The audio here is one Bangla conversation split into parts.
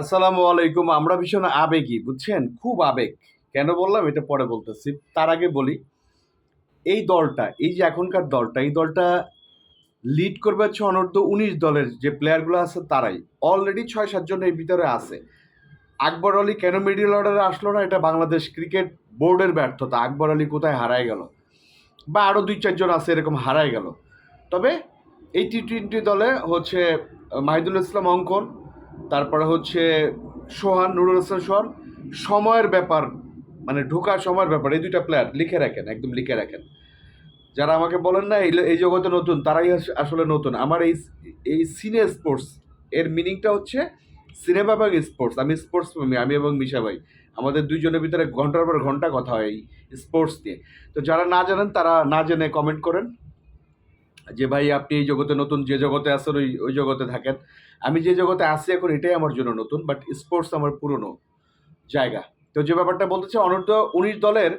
আসসালামু আলাইকুম, আমরা ভীষণ আবেগী, বুঝছেন? খুব আবেগ। কেন বললাম? এটা পরে বলতেছি। তার আগে বলি, এই দলটা, এই যে এখনকার দলটা, এই দলটা লিড করবে হচ্ছে অনূর্ধ্ব উনিশ দলের যে প্লেয়ারগুলো আছে তারাই। অলরেডি ছয় সাতজন এর ভিতরে আছে। আকবর আলী কেন মিডিল অর্ডারে আসলো না? এটা বাংলাদেশ ক্রিকেট বোর্ডের ব্যর্থতা। আকবর আলী কোথায় হারায় গেল? বা আরও দুই চারজন আছে এরকম হারায় গেল। তবে এই টি টোয়েন্টি দলে হচ্ছে মাহিদুল ইসলাম অঙ্কন তারপরে হচ্ছে সোহান, নুরুল হাসান সোহান সময়ের ব্যাপার মানে ঢোকার সময়ের ব্যাপার, এই দুইটা প্লেয়ার লিখে রাখেন, একদম লিখে রাখেন। যারা আমাকে বলেন না, এই জগতে নতুন, তারাই আসলে নতুন। আমার এই এই সিনে স্পোর্টস এর মিনিংটা হচ্ছে সিনেমা এবং স্পোর্টস আমি স্পোর্টস প্রেমী আমি এবং মিশা ভাই। আমাদের দুইজনের ভিতরে ঘণ্টার পর ঘণ্টা কথা হয় এই স্পোর্টস নিয়ে। তো যারা না জানেন, তারা না জেনে কমেন্ট করেন। যে ভাই আপনি এই জগতে নতুন, যে জগতে আছেন, ওই ওই জগতে থাকেন। আমি যে জগতে আছি এখন, এটাই আমার জন্য নতুন বাট স্পোর্টস আমার পুরনো জায়গা। তো যে ব্যাপারটা বলতেছে অনূর্ধ্ব উনিশ দলের,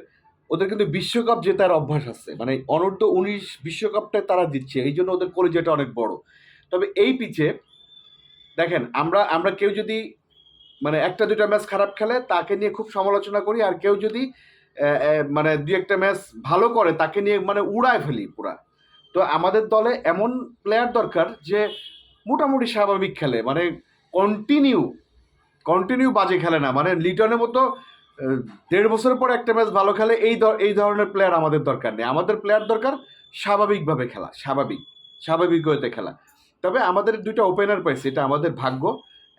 ওদের কিন্তু বিশ্বকাপ জেতার অভ্যাস আছে। মানে অনূর্ধ্ব উনিশ বিশ্বকাপটা তারা দিচ্ছে, এই জন্য ওদের কলেজটা অনেক বড়। তবে এই পিচে, দেখেন, আমরা আমরা কেউ যদি মানে একটা দুটা ম্যাচ খারাপ খেলে, তাকে নিয়ে খুব সমালোচনা করি, আর কেউ যদি মানে দুই একটা ম্যাচ ভালো করে, তাকে নিয়ে মানে উড়ায় ফেলি পুরা। তো আমাদের দলে এমন প্লেয়ার দরকার যে মোটামুটি স্বাভাবিক খেলে মানে কন্টিনিউ কন্টিনিউ বাজে খেলে না। মানে লিটনের মতো দেড় বছর পর একটা ম্যাচ ভালো খেলে এই এই ধরনের প্লেয়ার আমাদের দরকার নেই। আমাদের প্লেয়ার দরকার স্বাভাবিকভাবে খেলা, স্বাভাবিক স্বাভাবিক হইতে খেলা। তবে আমাদের দুইটা ওপেনার পাইছে, এটা আমাদের ভাগ্য,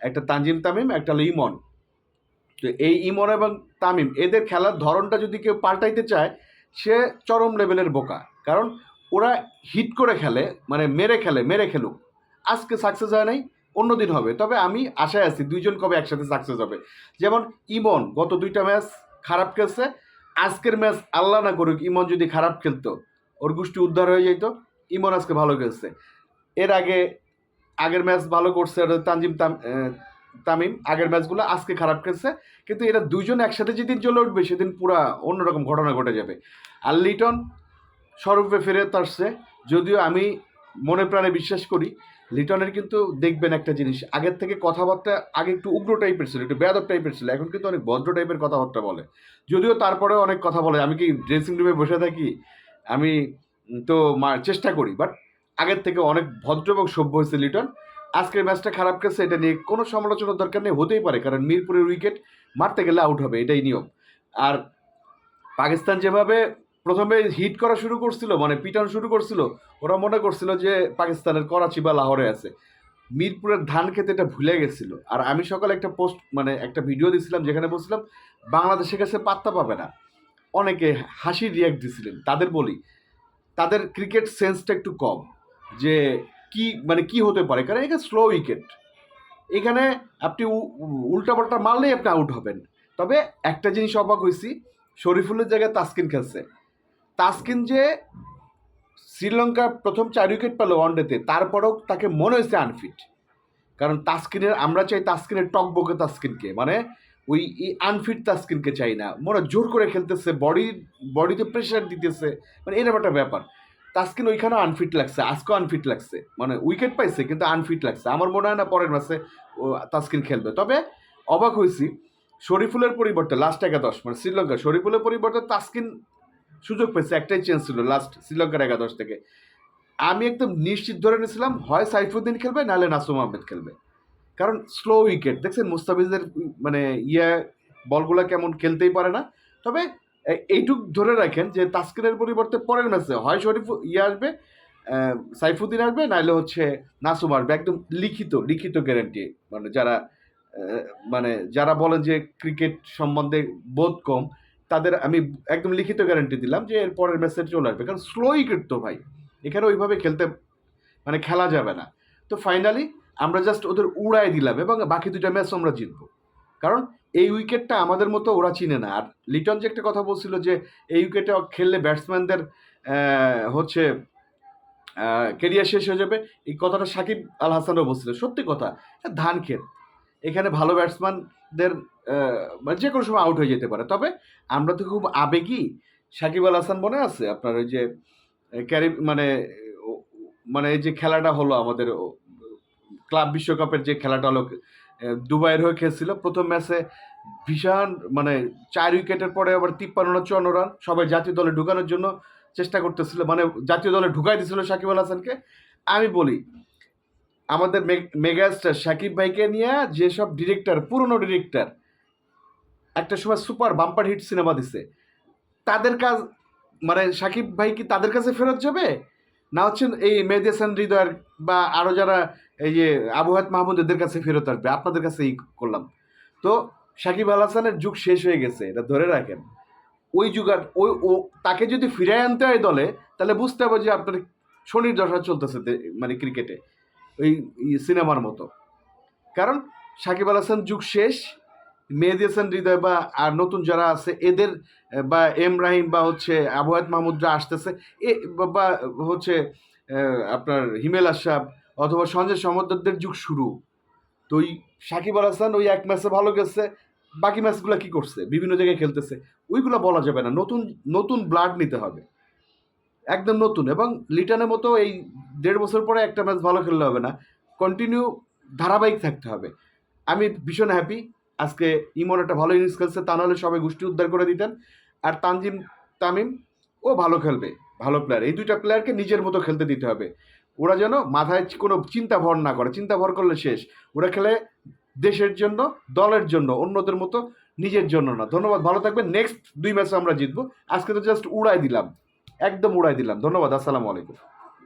একটা তানজিম তামিম, একটা হলো ইমন। তো এই ইমন এবং তামিম, এদের খেলার ধরনটা যদি কেউ পাল্টাইতে চায়, সে চরম লেভেলের বোকা। কারণ ওরা হিট করে খেলে মানে মেরে খেলে, মেরে খেলুক। আজকে সাকসেস হয় নাই অন্যদিন হবে। তবে আমি আশায় আছি দুইজন কবে একসাথে সাকসেস হবে। যেমন ইমন, গত দুইটা ম্যাচ খারাপ খেলছে। আজকের ম্যাচ আল্লাহ না করুক, ইমন যদি খারাপ খেলতো, ওর গোষ্ঠী উদ্ধার হয়ে যেত ইমন আজকে ভালো খেলছে। এর আগে, আগের ম্যাচ ভালো করছে তানজিম তাম তামিম। আগের ম্যাচগুলো আজকে খারাপ খেলছে। কিন্তু এরা দুইজন একসাথে যেদিন চলে উঠবে, সেদিন পুরা অন্যরকম ঘটনা ঘটে যাবে। আর লিটন স্বরূপে ফেরত আসছে। যদিও আমি মনে প্রাণে বিশ্বাস করি, লিটনের কিন্তু দেখবেন একটা জিনিস, আগের থেকে কথাবার্তা আগে একটু উগ্র টাইপের ছিল, একটু বেয়াদব টাইপের ছিল, এখন কিন্তু অনেক ভদ্র টাইপের কথাবার্তা বলে। যদিও তারপরে অনেক কথা বলে, আমি কি ড্রেসিং রুমে বসে থাকি? আমি তো মা- চেষ্টা করি বাট আগের থেকে অনেক ভদ্র এবং সভ্য হয়েছে লিটন। আজকের ম্যাচটা খারাপ খেলছে, এটা নিয়ে কোনো সমালোচনার দরকার নেই, হতেই পারে, কারণ মিরপুরের উইকেট মারতে গেলে আউট হবে, এটাই নিয়ম। আর পাকিস্তান যেভাবে প্রথমে হিট করা শুরু করছিল মানে পিটানো শুরু করছিল, ওরা মনে করছিল যে পাকিস্তানের করাচি বা লাহোরে আছে। মিরপুরের ধান খেতে এটা ভুলে গেছিল। আর আমি সকালে একটা পোস্ট মানে একটা ভিডিও দিছিলাম যেখানে বলছিলাম, বাংলাদেশের কাছে পাত্তা পাবে না। অনেকে হাসি রিয়াক্ট দিছিলেন। তাদের বলি, তাদের ক্রিকেট সেন্সটা একটু কম, যে কি মানে কি হতে পারে? কারণ এখানে স্লো উইকেট এখানে আপনি উল্টাপাল্টা মারলেই আপনি আউট হবেন। তবে একটা জিনিস অবাক হয়েছি শরীফুলের জায়গায় তাসকিন খেলছে। তাসকিন যে শ্রীলঙ্কার প্রথম চার উইকেট পেল ওয়ানডেতে তারপরেও তাকে মনে হয়েছে আনফিট কারণ তাসকিনের, আমরা চাই তাসকিনের টকবকে তাসকিনকে মানে ওই আনফিট তাসকিনকে চাই না। মনে জোর করে খেলতেছে বডি বডিতে প্রেশার দিতেছে মানে এরকম একটা ব্যাপার। তাসকিন ওইখানে আনফিট লাগছে, আজকেও আনফিট লাগছে। মানে উইকেট পাইছে, কিন্তু আনফিট লাগছে। আমার মনে হয় না পরের ম্যাচে তাসকিন খেলবে। তবে অবাক হয়েছি, শরীফুলের পরিবর্তে লাস্ট একাদশ মানে শ্রীলঙ্কা শরীফুলের পরিবর্তে তাসকিন সুযোগ পেয়েছে, একটাই চান্স ছিল লাস্ট শ্রীলঙ্কার একাদশ থেকে। আমি একদম নিশ্চিত ধরে নিয়েছিলাম, হয় সাইফুদ্দিন খেলবে, নাহলে নাসুম আহমেদ খেলবে। কারণ স্লো উইকেট দেখছেন মুস্তাফিজের মানে ইয়ে বলগুলো কেমন খেলতেই পারে না। তবে এইটুক ধরে রাখেন যে, তাস্কিনের পরিবর্তে পরের ম্যাচে হয় শরীফ ইয়ে আসবে সাইফুদ্দিন আসবে, নাহলে হচ্ছে নাসুম আসবে। একদম লিখিত লিখিত গ্যারান্টি মানে যারা মানে যারা বলেন যে ক্রিকেট সম্বন্ধে বোধ কম তাদের আমি একদম লিখিত গ্যারান্টি দিলাম যে এর পরের ম্যাচে চলে আসবে। কারণ স্লো উইকেট তো ভাই। এখানে ওইভাবে খেলতে মানে খেলা যাবে না। তো ফাইনালি আমরা জাস্ট ওদের উড়াই দিলাম এবং বাকি দুটা ম্যাচ আমরা জিতবো। কারণ এই উইকেটটা আমাদের মতো ওরা চিনে না। আর লিটন যে একটা কথা বলছিল যে এই উইকেটে খেললে ব্যাটসম্যানদের হচ্ছে কেরিয়ার শেষ হয়ে যাবে। এই কথাটা সাকিব আল হাসানও বলছিল। সত্যি কথা। ধান ক্ষেত এখানে ভালো ব্যাটসম্যানদের মানে যে কোনো সময় আউট হয়ে যেতে পারে। তবে আমরা তো খুব আবেগী সাকিব আল হাসান মনে আছে? আপনার ওই যে ক্যারি মানে মানে এই যে খেলাটা হলো আমাদের ক্লাব বিশ্বকাপের যে খেলাটা হলো দুবাইয়ের হয়ে খেলছিল। প্রথম ম্যাচে ভীষণ মানে চার উইকেটের পরে আবার তিপ্পান্ন চুয়ান্ন রান। সবাই জাতীয় দলে ঢুকানোর জন্য চেষ্টা করতেছিল। মানে জাতীয় দলে ঢুকাই দিয়েছিল সাকিব আল হাসানকে। আমি বলি আমাদের মেগাস্টার সাকিব ভাইকে নিয়ে যেসব ডিরেক্টর পুরনো ডিরেক্টর একটা সময় সুপার বাম্পার হিট সিনেমা দিছে, তাদের কাজ মানে সাকিব ভাই কি তাদের কাছে ফেরত যাবে? না হচ্ছে এই মেহেদি হাসান হৃদয়ের বা আরও যারা এই যে আবু হায়াত মাহমুদ, এদের কাছে ফেরত আসবে? আপনাদের কাছে এই করলাম। তো সাকিব আল হাসানের যুগ শেষ হয়ে গেছে, এটা ধরে রাখেন। ওই যুগ আর ওই ও তাকে যদি ফিরায় আনতে হয় দলে, তাহলে বুঝতে হবে যে আপনার শনির দশা চলতেছে মানে ক্রিকেটে ওই সিনেমার মতো। কারণ সাকিব আল হাসান যুগ শেষ, মেহেদি হাসান হৃদয় বা আর নতুন যারা আছে, এদের, বা এম রাহিম বা হচ্ছে আবহাত মাহমুদরা আসতেছে, এ বা- হচ্ছে আপনার হিমেল আশাব অথবা সঞ্জয় সমদ্রদের যুগ শুরু। তো ওই সাকিব আল হাসান ওই এক ম্যাচে ভালো গেছে, বাকি ম্যাচগুলো কি করছে? বিভিন্ন জায়গায় খেলতেছে। ওইগুলো বলা যাবে না। নতুন নতুন ব্লাড নিতে হবে। একদম নতুন এবং লিটনের মতো এই দেড় বছর পরে একটা ম্যাচ ভালো খেললে হবে না। কন্টিনিউ ধারাবাহিক থাকতে হবে। আমি ভীষণ হ্যাপি আজকে ইমন একটা ভালো ইনিংস খেলছে, তা নাহলে সবাই গোষ্ঠী উদ্ধার করে দিতেন। আর তানজিম তামিম, ও ভালো খেলবে, ভালো প্লেয়ার এই দুইটা প্লেয়ারকে নিজের মতো খেলতে দিতে হবে। ওরা যেন মাথায় কোনো চিন্তা ভর না করে। চিন্তা ভর করলে শেষ। ওরা খেলে দেশের জন্য, দলের জন্য, অন্যদের মতো নিজের জন্য না। ধন্যবাদ। ভালো থাকবেন। নেক্সট দুই ম্যাচে আমরা জিতবো। আজকে তো জাস্ট উড়াই দিলাম। একদম উড়াই দিলাম। ধন্যবাদ আসসালামু আলাইকুম।